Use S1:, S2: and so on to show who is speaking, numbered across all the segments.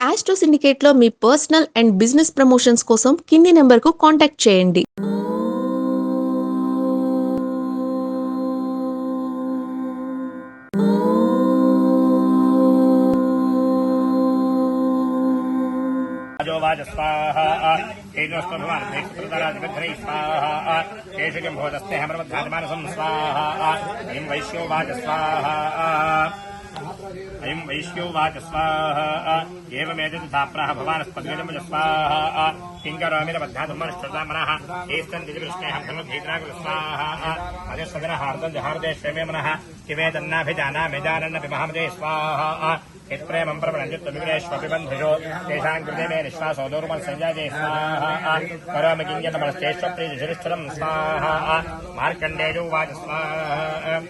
S1: Astro సిండికేట్లో మీ personal and business promotions కోసం కింది నెంబర్కు కాంటాక్ట్ చేయండి.
S2: స్వాహ. स्वाहा तेजोस्तु भवान् भेक्षुतराजगद्धरै स्वाहा केशजं भवदस्ते हमरमध्याजमानसं स्वाहा अयं वैश्योवाच स्वाहा अयं वैश्योवाच स्वाहा एवमेतद्धाप्राः भवानस्पद्गजं स्वाहा। किङ्करोमिरमध्याधुमनुष्ठतामनः एस्तन्दिजवृष्णेऽहं खलुधीतराकुल स्वाहा अजस्वदनः जहार्दे मनः स्वाहा यत्प्रेमं प्रवणञ्जुत्वविग्नेष्वपिबन्धुषो तेषां कृते मे निःश्वासो दुर्मत्सञ्जाये स्वाहा। करोमि किञ्जनमनश्चेष्वप्रीतिशिरिश्चरं स्वाहा। मार्कण्डेयो स्वाहा।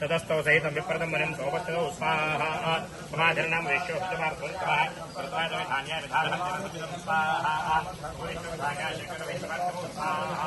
S2: ततस्तौ सहितं विप्रदं वनं सोपस्तौ स्वाहा पुनाचरणं वैश्यो हृतमार्थं स्वाहा कृत्वादवधान्या विधानं स्वाहा भूरिष्ठवधान्या शङ्करवैश्वमार्थं स्वाहा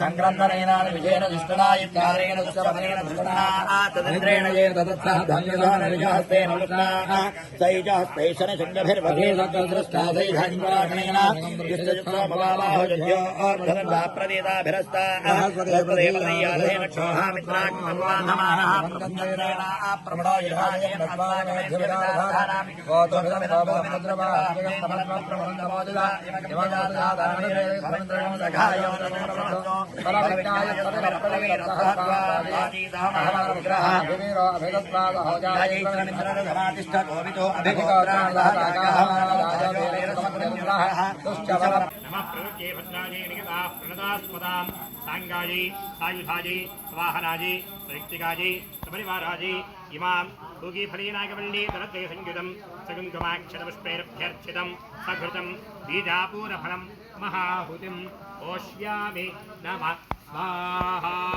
S3: సంక్రందనైనాని విజయన దుష్టనాయిత్యాదైన దుష్టపదైన దుష్టనాద్రేణ జైన తదత్స ధన్యదాన నిజహస్తేన దుష్టనాః సైజహస్తేశన శంగభిర్వధే సకృష్టా
S2: సైధాన్యరాణైన దుష్టయుక్తో భవాలాహ జయో प्रणदास्पदां साङ्गायै सायुधायै स्वाहनायै प्रयुक्तिकायै सपरिवारायै इमां भूगीफलीनागवल्ली तरद्वय संयुतं सकुङ्कुमाक्षरपुष्पैरभ्यर्चितं सघृतं बीजापूरफलं महाहुतिम् ओष्यामि नमः। स्वाहा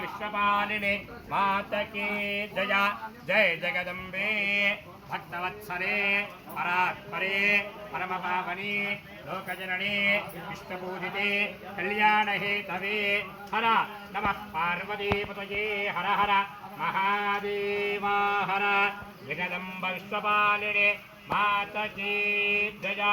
S2: विश्वपालिने मातके जया, जय जगदम्बे। भक्तवत्सरे, परात्परे, परमपावने, लोकजनने, विष्णुपूजिते, कल्याणहेतवे। हर, नमः पार्वतीपतये हर हर, महादेवा। हर जगदम्ब विश्वपालिने मातके जया।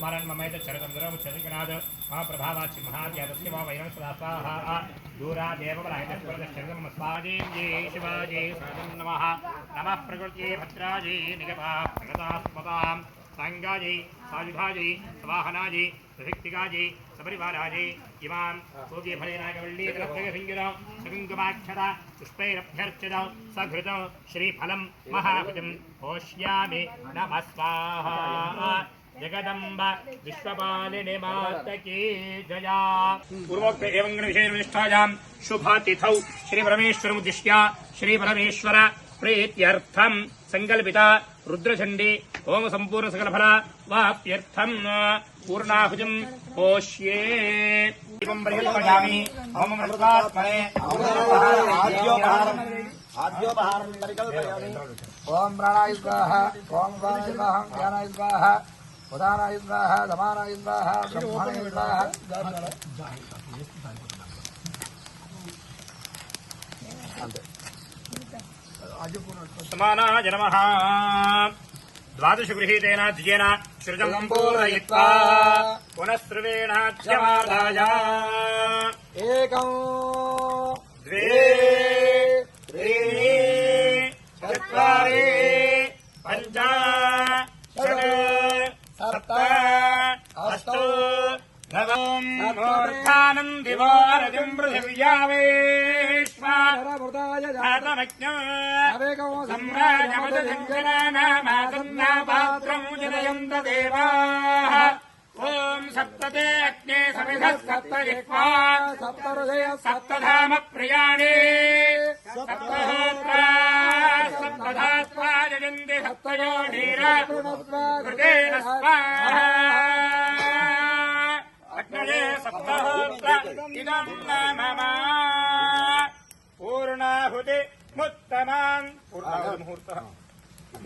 S2: स्मरन् ममैत चरतन्द्रं चरिकनाद मम प्रभावाच्छि महाद्यातस्य मम वैरं सदा स्वाहा। दूरादेव बलायतस्वरदश्चरितं स्वाजी शिवाजी स्वामी नमः। नमः प्रकृत्यै भद्राजी निगता प्रगतास्पदां साङ्गाजी, सायुधाजी, सवाहनाजी सशक्तिकाजी सपरिवाराजी इमां भोगे फलेनागवल्ली तलभ्यगसिङ्गिरौ सकुङ्कुमाक्षरा पुष्पैरभ्यर्चितौ सघृतौ श्रीफलं महाभुजं होष्यामि नमः स्वाहा। जगदम्ब विश्वपालिनि मातकी जया। पूर्वोक्त एवं विषयनिष्ठायां शुभतिथौ श्रीपरमेश्वरमुद्दिश्य श्रीपरमेश्वर प्रीत्यर्थं सङ्कल्पिता रुद्रचण्डी ओम सम्पूर्ण सकलफल वाप्यर्थं पूर्णाहुजं पोष्ये। दीपं परिकल्पयामि ओम मृत्वात्मने
S3: आद्योपहारम् आद्योपहारम् परिकल्पयामि। ॐ प्राणाय स्वाहा ॐ प्राणाय ज्ञानाय स्वाहा उदानाय स्वाहा दमानाय स्वाहा ब्रह्मणाय स्वाहा
S2: द्वादशगृहीतेन द्विजेन सृजं पूरयित्वा। पुनः स्रवेणाध्यमादाय
S3: एकम्।
S2: ॐ सप्तते अग्ने समिधः सप्त जिह्वा
S3: सप्तहृदय
S2: सप्तधाम प्रियाणि सप्तहोत्रा सप्तधात्वा जयन्ति सप्तयो नीर कृतेन स्वाहा अग्नये सप्तहोत्र इदम् न मम पूर्णाहुति मुत्तमान् पूर्णाहुतिमुहूर्तः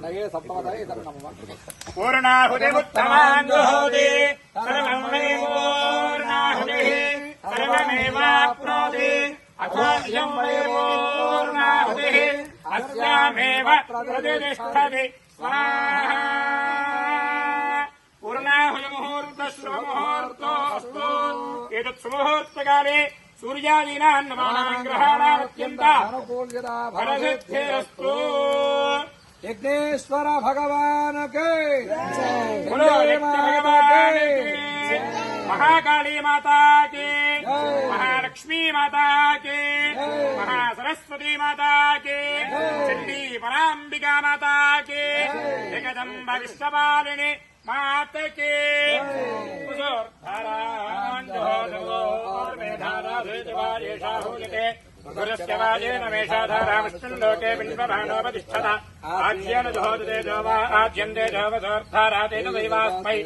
S3: नये सप्तमदये इदं नमः
S2: पूर्णाहुतिमुत्तमान् जुहोति सर्वम् मे पूर्णाहुतिः सर्वमेवाप्नोति अथो इयम् मे पूर्णाहुतिः अस्यामेव प्रतिष्ठति स्वाहा पूर्णाहुतिमुहूर्तः शुभमुहूर्तोऽस्तु एतत् सुमुहूर्तकाले सूर्यादीनाम् नवानाम् ग्रहाणामत्यन्त
S3: अनुकूल्यता
S2: फलसिद्धिरस्तु
S3: यज्ञेश्वर भगवान के।
S2: बोलो भगवान महाकाली माता के। महालक्ष्मी माता के। महासरस्वती माता के। चंडी पराम्बिका माता के। जगदम्ब विश्वपालिनी मात के।
S3: గురస్యవాయేన మేషాధారామిష్ణుం లోకే
S2: బింబమానోపతిష్టత ఆజ్యేన జోహోదే జోవా ఆజ్యందే జోవసోర్థారాతేన దైవాస్మై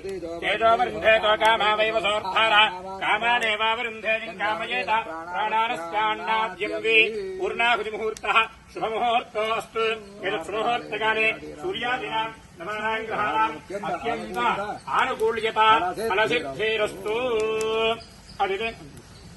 S2: తేజోవరుంధే తోకామావైవ సోర్థారా కామానేవావరుంధేయం కామయేత ప్రాణానస్యాన్నాద్యంవి పూర్ణాహుతిముహూర్త శుభముహూర్తోస్తు యత్సుముహూర్తకాలే సూర్యాదినా నమానాగ్రహాణం అత్యంత ఆనుకూల్యత ఫలసిద్ధిరస్తు అడిదే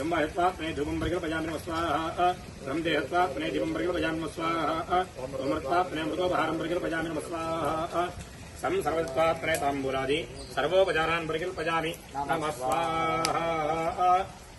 S2: ब्रह्महत्वात्मने धूपं प्रकल्पयामि स्वाहा ब्रह्मदेहत्वात्मने दीपं प्रकल्पयामि स्वाहा अमृत्वात्मने मृतोपहारं प्रकल्पयामि स्वाहा संसर्वत्वात्मने ताम्बूलादि, सर्वोपचारान् प्रकल्पयामि नमः स्वाहा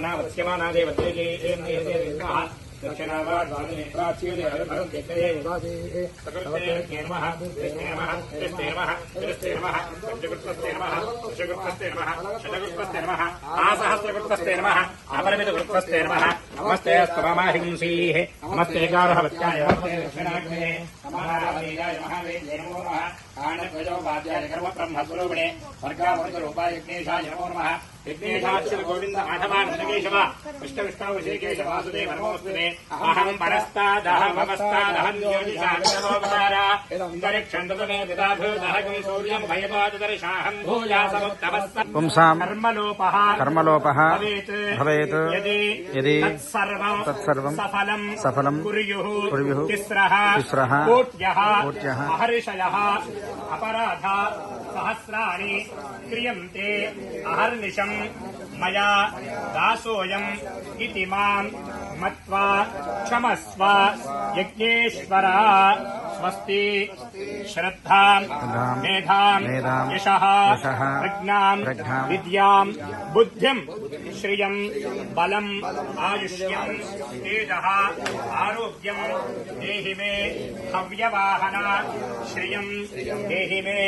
S2: नामत्स्यमाना देवतेः दक्षिणावाद्वादिने प्राच्यते अभिभवन्त्यग्रये सकृत्ते नमः कृष्णे नमः कृष्णे సమానావేదాయ మహావేద్య నమో నమ ఆనందోపాధ్యాయ కర్మ బ్రహ్మస్వరూపిణే స్వర్గామృతరూపాయ విఘ్నేశాయ నమో
S4: నమ
S2: విఘ్నేశాక్షర
S4: గోవింద
S2: మాధవానందకేశవ
S4: కృష్ణ
S2: విష్ణు
S4: విశేష
S2: వాసుదేవ
S4: సఫలం
S2: కుర్యు
S4: తిస్రః
S2: कुर्युः
S4: कुर्युः
S2: कोट्यः। महर्षयः अपराधा सहस्राणि क्रियन्ते अहर्निशम् मया दासोऽयम् इति माम् मत्वा क्षमस्व यज्ञेश्वरा। स्वस्ति श्रद्धा
S4: मेधा
S2: यश
S4: प्रज्ञा
S2: विद्या बुद्धि श्रिय बल विद्याम् तेज आरोग्यम देहि मे हव्यवाहना श्रिय देहि मे।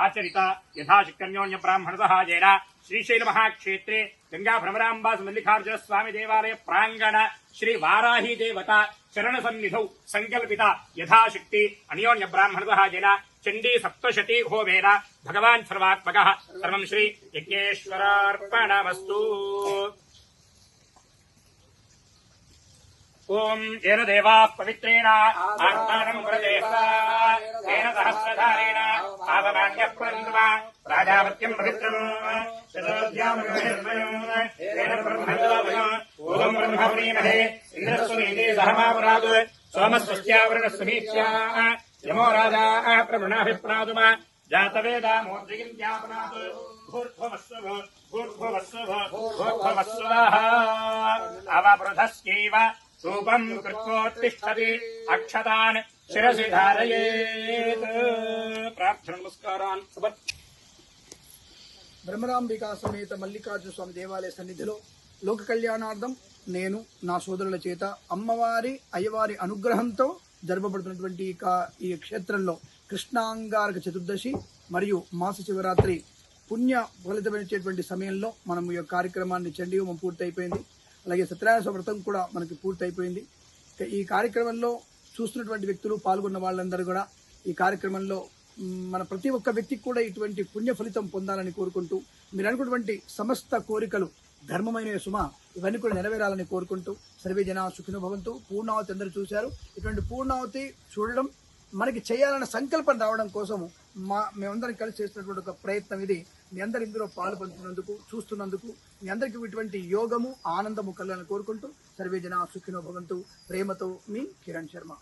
S2: आचरित यथाशक्यन्योन्य ब्राह्मणतः येन श्रीशैल महाक्षेत्रे गंगा भ्रमराम्बास मल्लिकार्जुन स्वामी देवालय प्रांगण श्री वाराही देवता चरण सन्निधौ संकल्पिता यथाशक्ति अन्योन्य ब्राह्मणतः येन चण्डी सप्तशती होमेन भगवान् सर्वात्मकः। सर्वं श्री यज्ञेश्वरार्पणमस्तु। ॐ येन देवाः पवित्रेण, आत्मानं प्रदेशा तेन सहस्रधारेण पावमान्यः परन्द्वा राजावत्यम् पवित्रम् इन्द्रस्वमेते सहमापुरात् सोमस्वस्यावरणस्वमीच्या यमो राजा प्रवृणाभिप्रातुम जातवेदा मोद्रिगिन्त्यापनात् भूर्भुवस्व भूर्भुवस्व भूर्भुवस्वः अवबृधस्यैव रूपम् कृत्वोत्तिष्ठति अक्षतान् शिरसि धारयेत् प्रार्थना नमस्कारान् सुबत्
S5: బ్రహ్మరాంబిక సమేత మల్లికార్జున స్వామి దేవాలయ సన్నిధిలో లోక కళ్యాణార్థం నేను నా సోదరుల చేత అమ్మవారి అయ్యవారి అనుగ్రహంతో జరపబడుతున్నటువంటి ఈ కా- ఈ క్షేత్రంలో కృష్ణాంగారక చతుర్దశి మరియు మాస శివరాత్రి పుణ్య ఫలితమైనటువంటి సమయంలో మనం ఈ యొక్క కార్యక్రమాన్ని చండీ హోమం పూర్తయిపోయింది. అలాగే సత్యనారాయణ వ్రతం కూడా మనకి పూర్తయిపోయింది. ఈ కార్యక్రమంలో చూస్తున్నటువంటి వ్యక్తులు పాల్గొన్న వాళ్ళందరూ కూడా ఈ కార్యక్రమంలో మన ప్రతి ఒక్క వ్యక్తికి కూడా ఇటువంటి పుణ్య ఫలితం పొందాలని కోరుకుంటూ మీరు అనుకున్నటువంటి సమస్త కోరికలు ధర్మమైన సుమ ఇవన్నీ కూడా నెరవేరాలని కోరుకుంటూ సర్వే జన సుఖిన భవంతు. పూర్ణావతి అందరూ చూశారు. ఇటువంటి పూర్ణావతి చూడడం మనకి చేయాలన్న సంకల్పం రావడం కోసము మా మేమందరం కలిసి చేస్తున్నటువంటి ఒక ప్రయత్నం ఇది. మీ అందరు ఇందులో పాలు పంచుతున్నందుకు చూస్తున్నందుకు మీ అందరికీ ఇటువంటి యోగము ఆనందము కలగాలని కోరుకుంటూ సర్వే జన సుఖినో భవంతు. ప్రేమతో మీ కిరణ్ శర్మ.